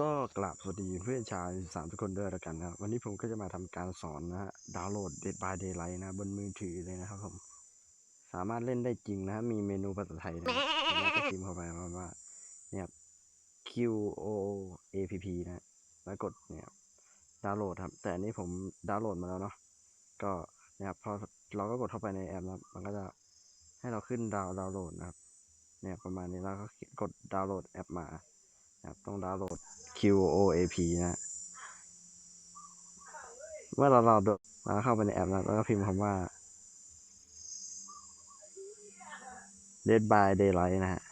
ก็กราบสวัสดีเพื่อนชาวสามทุกคนด้วยแล้วกันนะครับ วันนี้ผมก็จะมาทำการสอนนะฮะดาวน์โหลด Dead by Daylight นะ บนมือถือเลยนะครับผม สามารถเล่นได้จริงนะฮะมีเมนูภาษาไทยนะสามารถก็พิมพ์เข้าไปว่า เนี่ย Q O A P P นะ แล้วกดเนี่ยดาวน์โหลดครับ แต่อันนี้ผมดาวน์โหลดมาแล้วเนาะก็เนี่ยพอเราก็กดเข้าไปในแอปนะมันก็จะให้เราขึ้นดาวน์ดาวน์โหลดนะครับ เนี่ยประมาณนี้แล้วก็กดดาวน์โหลดแอปมานะครับต้องดาวน์โหลด Q O A P นะเมื่อเราเราดเราเข้าไปในแอปนะแล้วก็พิมพ์คำว่า Dead by Daylight นะฮะ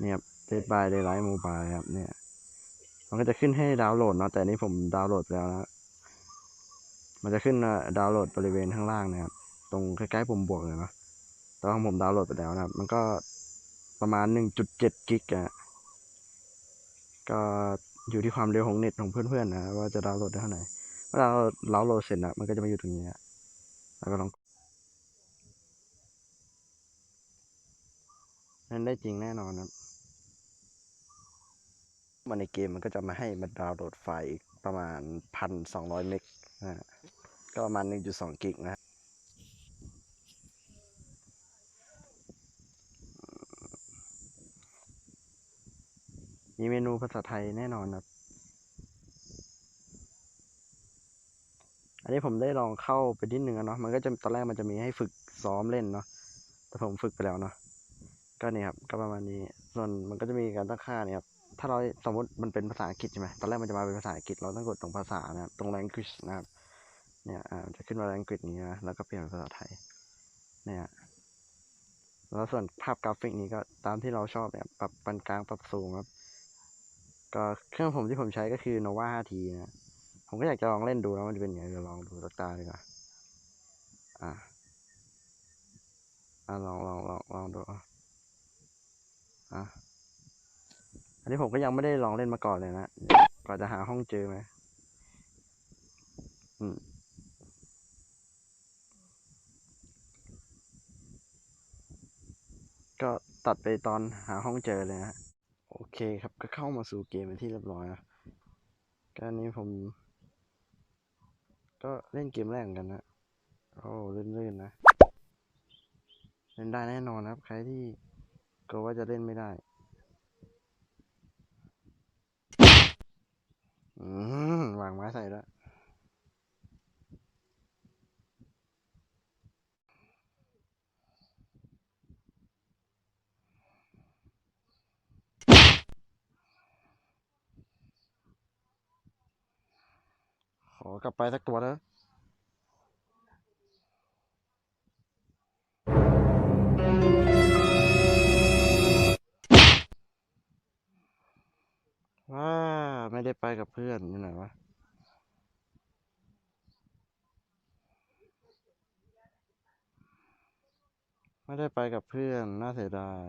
เนี่ยครับ Dead by Daylight Mobile ครับเนี่ย มันก็จะขึ้นให้ดาวน์โหลดเนาะแต่นี้ผมดาวน์โหลดไปแล้วนะมันจะขึ้นดาวน์โหลดบริเวณข้างล่างนะครับ ตรงใกล้ๆปุ่มบวกเลยเนาะแต่ของผมดาวน์โหลดไปแล้วนะครับ มันก็ประมาณ 1.7 กิกอะ ก็อยู่ที่ความเร็วของเน็ตของเพื่อนๆนะ ว่าจะดาวน์โหลดได้เท่าไหร่เวลาเราดาวน์โหลดเสร็จนะมันก็จะมาอยู่ตรงนี้แล้วก็ลองเล่นได้จริงแน่นอนครับมาในเกมมันก็จะมาให้มันดาวน์โหลดไฟล์ประมาณพันสองร้อยเมกนะฮะก็ประมาณ 1.2 กิกนะ มีเมนูภาษาไทยแน่นอนครับ อันนี้ผมได้ลองเข้าไปนิดนึงอะเนาะ มันก็จะตอนแรกมันจะมีให้ฝึกซ้อมเล่นเนาะ แต่ผมฝึกไปแล้วเนาะ ก็เนี่ยครับ ก็ประมาณนี้ ส่วนมันก็จะมีการตั้งค่าเนี่ยครับ ถ้าเราสมมติมันเป็นภาษาอังกฤษใช่ไหมตอนแรกมันจะมาเป็นภาษาอังกฤษ เราต้องกดตรงภาษานะครับ ตรง language นะครับ เนี่ย อ่า จะขึ้นมา language นี้นะ แล้วก็เปลี่ยนเป็นภาษาไทย เนี่ยแล้วส่วนภาพกราฟิกนี้ก็ตามที่เราชอบเนี่ยปรับปานกลางปรับสูงครับ ก็เครื่องผมที่ผมใช้ก็คือ nova 5t นะผมก็อยากจะลองเล่นดูนะมันจะเป็นยังไงเดี๋ยวลองดูสักตาดีกว่าอะอะลองลองลองลองดูอะอันนี้ผมก็ยังไม่ได้ลองเล่นมาก่อนเลยนะก่อนจะหาห้องเจอไหมอืมก็ตัดไปตอนหาห้องเจอเลยนะ โอเคครับก็เข้ามาสู่เกมเป็นที่เรียบร้อยนะการนนี้ผม ก็เล่นเกมแรกกันนะโอ้ลื่นๆนะ เล่นได้แน่นอนครับ ใครที่กลัวว่าจะเล่นไม่ได้ อืมวางไม้ใส่แล้วยข อกลับไปสักตัวนะว้าไม่ได้ไปกับเพื่อนอยู่ไหนวะไม่ได้ไปกับเพื่อน น่าเสียดาย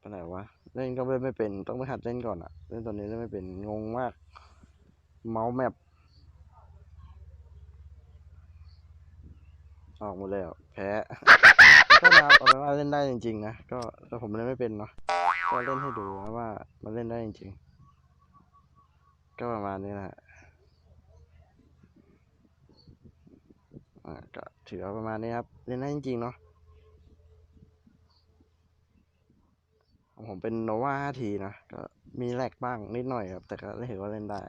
ไปไหนวะ เล่นก็เล่นไม่เป็น ต้องไปหัดเล่นก่อนอะเล่นตอนนี้เล่นไม่เป็น งงมาก เมาส์แมปออกหมดแล้ว แพ้ก็นะครับเอาเป็นว่าเล่นได้จริงๆนะ ก็แต่ผมเล่นไม่เป็นเนาะ ก็เล่นให้ดูนะว่า มันเล่นได้จริงๆ ก็ประมาณนี้แหละก็ถือว่าประมาณนี้ครับ เล่นได้จริงๆเนาะ ของ ผมเป็นโนวา 5t นะ ก็มีแลกบ้างนิดหน่อยครับ แต่ก็ถือว่าเล่นได้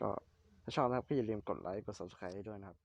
ก็ถ้าชอบนะครับก็อย่าลืมกดไลค์ กด subscribe ด้วยนะครับ